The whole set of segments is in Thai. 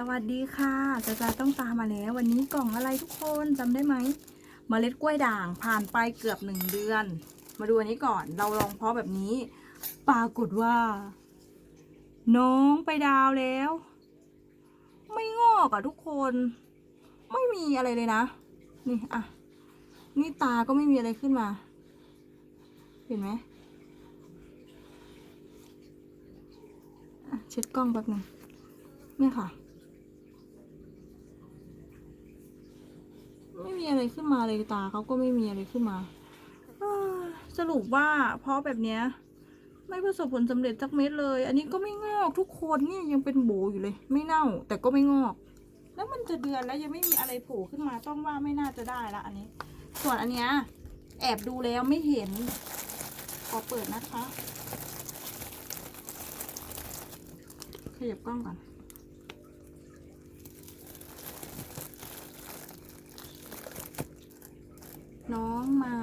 สวัสดีค่ะจะจะต้องตามมาแล้ว วันนี้กล่องอะไรทุกคนจำได้ไหมเมล็ดกล้วยด่างผ่านไปเกือบหนึ่งเดือน มาดูอันนี้ก่อนเราลองเพาะแบบนี้ ปรากฏว่า น้องไปดาวแล้ว ไม่งอกอะทุกคน ไม่มีอะไรเลยนะ นี่อะนี่ตาก็ไม่มีอะไรขึ้นมา เห็นไหมเช็ดกล้องแป๊บหนึงเนี่ยค่ะ ไม่มี อะไรขึ้นมาเลยตาเขาก็ไม่มีอะไรขึ้นมา สรุปว่าเพราะแบบเนี้ย ไม่ประสบผลสำเร็จสักเม็ดเลย อันนี้ก็ไม่งอกทุกคนนี่ยยังเป็นโบอยู่เลย ไม่เน่า แต่ก็ไม่งอก แล้วมันจะเดือนแล้วยังไม่มีอะไรโผล่ขึ้นมาต้องว่าไม่น่าจะได้ละอันนี้ ส่วนอันเนี้ยแอบดูแล้วไม่เห็นขอเปิดนะคะขยับกล้องก่อน น้องมา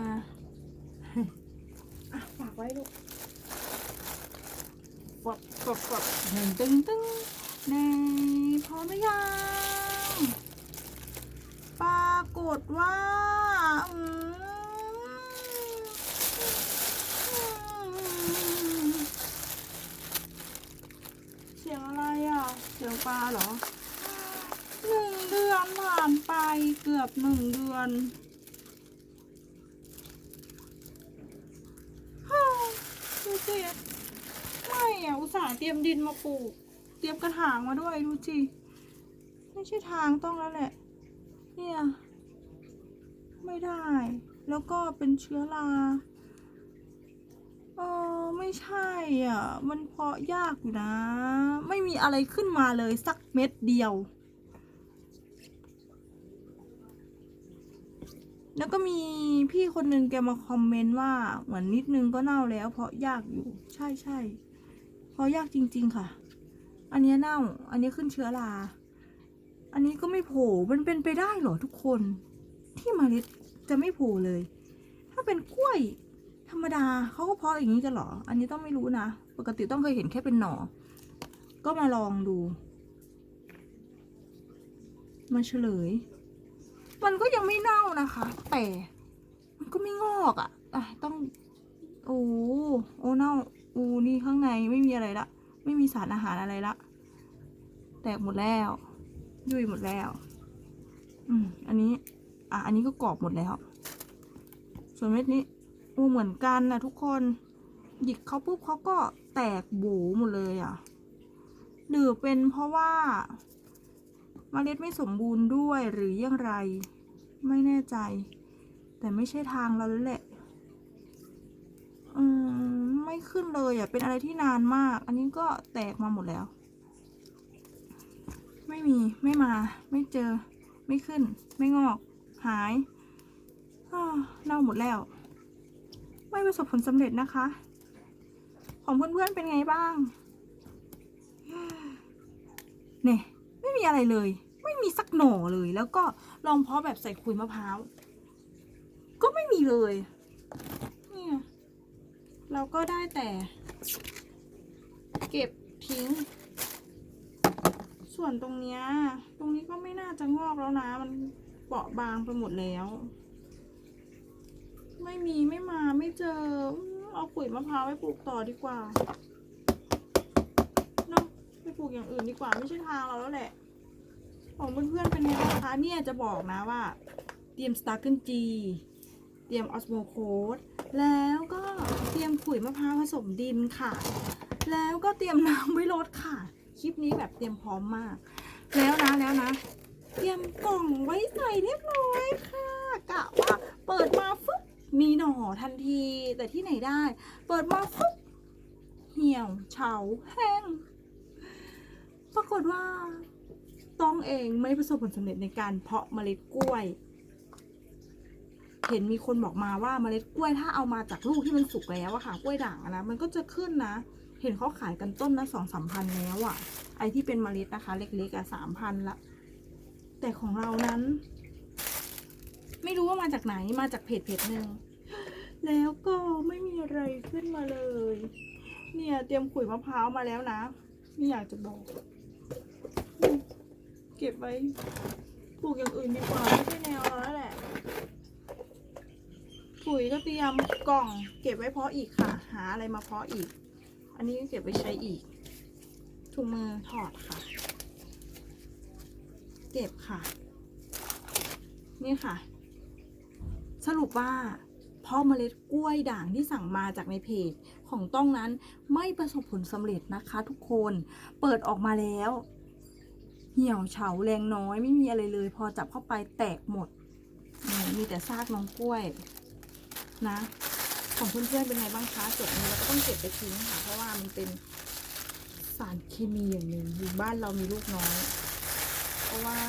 อะฝากไว้ลูกกดกดกดหนึ่งตึงตึงในพร้อมหรือยังปรากฏว่าอืมเสียงอะไรอะ เสียงปลาเหรอหนึ่งเดือนผ่านไปเกือบหนึ่งเดือน ฮ่าดู สิไม่อะอุตส่าห์เตรียมดินมาปลูก เตรียมกระถางมาด้วยดูสิไม่ใช่ทางต้องแล้วแหละ เนี่ย ไม่ได้ แล้วก็เป็นเชื้อราเออไม่ใช่อะ มันเพาะยากอยู่นะ ไม่มีอะไรขึ้นมาเลยสักเม็ดเดียว แล้วก็มีพี่คนนึงแกมาคอมเมนต์ว่าเหมือนนิดนึงก็เน่าแล้ว เพราะยากอยู่ ใช่ใช่เพราะยากจริง ๆ ค่ะ อันเนี้ยเน่า อันนี้ขึ้นเชื้อรา อันนี้ก็ไม่โผล่มันเป็นไปได้เหรอทุกคน ที่มเมล็ดจะไม่โผล่เลย ถ้าเป็นกล้วยธรรมดาเขาก็เพาะอย่างนี้กันเหรอ อันนี้ต้องไม่รู้นะ ปกติต้องเคยเห็นแค่เป็นหน่อ ก็มาลองดู มาเฉลย มันก็ยังไม่เน่านะคะ แต่มันก็ไม่งอกอะ่ะอะ ต้อง โอ้โอ้เน่าอ้นี่ข้างในไม่มีอะไรละ ไม่มีสารอาหารอะไรละ แตกหมดแล้ว ยุ่ยหมดแล้ว อืม อันนี้ อะ อันนี้ก็กรอบหมดแล้ว ส่วนเม็ดนี้อ้เหมือนกันนะทุกคน หยิกเขาปุ๊บเขาก็แตกโบหมดเลยอะ่ะหรือเป็นเพราะว่า เมล็ดไม่สมบูรณ์ด้วยหรืออย่างไร ไม่แน่ใจ แต่ไม่ใช่ทางเราแล้วแหละอืมไม่ขึ้นเลยอะเป็นอะไรที่นานมาก อันนี้ก็แตกมาหมดแล้ว ไม่มีไม่มา ไม่เจอ ไม่ขึ้น ไม่งอก หายเน่าหมดแล้ว ไม่ประสบผลสำเร็จนะคะ ของเพื่อนๆเป็นไงบ้างเนี่ยไม่มีอะไรเลย ไม่มีสักหน่อเลย แล้วก็ลองเพาะแบบใส่ขุยมะพร้าว ก็ไม่มีเลย เนี่ย เราก็ได้แต่ เก็บทิ้ง ส่วนตรงเนี้ย ตรงนี้ก็ไม่น่าจะงอกแล้วนะ มันเปราะบางไปหมดแล้ว ไม่มีไม่มาไม่เจอ เอาขุยมะพร้าวไปปลูกต่อดีกว่าเนาะไปปลูกอย่างอื่นดีกว่าไม่ใช่ทางเราแล้วแหละ ของเพื่อนๆเป็นไงบ้างคะเนี่ยจะบอกนะว่า เตรียมสตาร์เกิลจีเตรียมออสโมโคดแล้วก็เตรียมขุยมะพร้าวผสมดินค่ะ แล้วก็เตรียมน้ำไว้รดค่ะ คลิปนี้แบบเตรียมพร้อมมาก แล้วนะแล้วนะ เตรียมกล่องไว้ใส่เรียบร้อยค่ะกะว่าเปิดมาฟึ๊บมีหน่อทันทีแต่ที่ไหนได้ เปิดมาฟึ๊บเหี่ยวเฉาแห้ง ปรากฏว่า ต้องเองไม่ประสบผลสำเร็จในการเพาะเมล็ดกล้วย เห็นมีคนบอกมาว่าเมล็ดกล้วยถ้าเอามาจากลูกที่มันสุกแล้วอะค่ะกล้วยด่างนะมันก็จะขึ้นนะ เห็นเขาขายกันต้นละสองสามพันแล้วอะไอที่เป็นเมล็ดนะคะ เล็กๆอะสามพันละแต่ของเรานั้น ไม่รู้ว่ามาจากไหนมาจากเพจเพจหนึ่งแล้วก็ไม่มีอะไรขึ้นมาเลย เนี่ยเตรียมขุยมะพร้าวมาแล้วนะ ไม่อยากจะบอก เก็บไว้ปลูกอย่างอื่นดีกว่าไม่ใช่แนวเราแล้วแหละ ปุ๋ยก็เตรียมกล่อง เก็บไว้เพาะอีกค่ะ หาอะไรมาเพาะอีก อันนี้ก็เก็บไว้ใช้อีกถุงมือถอดค่ะ เก็บค่ะ นี่ค่ะ สรุปว่าเพาะเมล็ดกล้วยด่างที่สั่งมาจากในเพจของต้องนั้นไม่ประสบผลสำเร็จนะคะทุกคน เปิดออกมาแล้ว เหี่ยวเฉาแรงน้อยไม่มีอะไรเลย พอจับเข้าไปแตกหมด มีแต่ซากน้องกล้วยนะ ของเพื่อนๆเป็นไงบ้างคะจดนี้เราก็ต้องเก็บไปทิ้งค่ะ เพราะว่ามันเป็นสารเคมีอย่างหนึ่งอยู่บ้านเรามีลูกน้อย เพราะว่า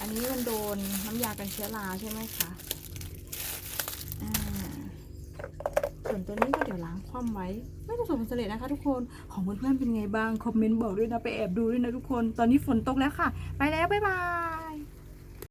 อันนี้มันโดนน้ำยากันเชื้อราใช่ไหมคะอ่าส่ วนตัวนี้ก็เดี๋ยวล้างคว่ำไว้ ไม่ประสบผลสำเร็จนะคะทุกคนของเพื่อนๆเป็นไงบ้างคอมเมนต์บอกด้วยนะไปแอบดูด้วยนะทุกคน ตอนนี้ฝนตกแล้วค่ะ ไปแล้วบ๊ายบาย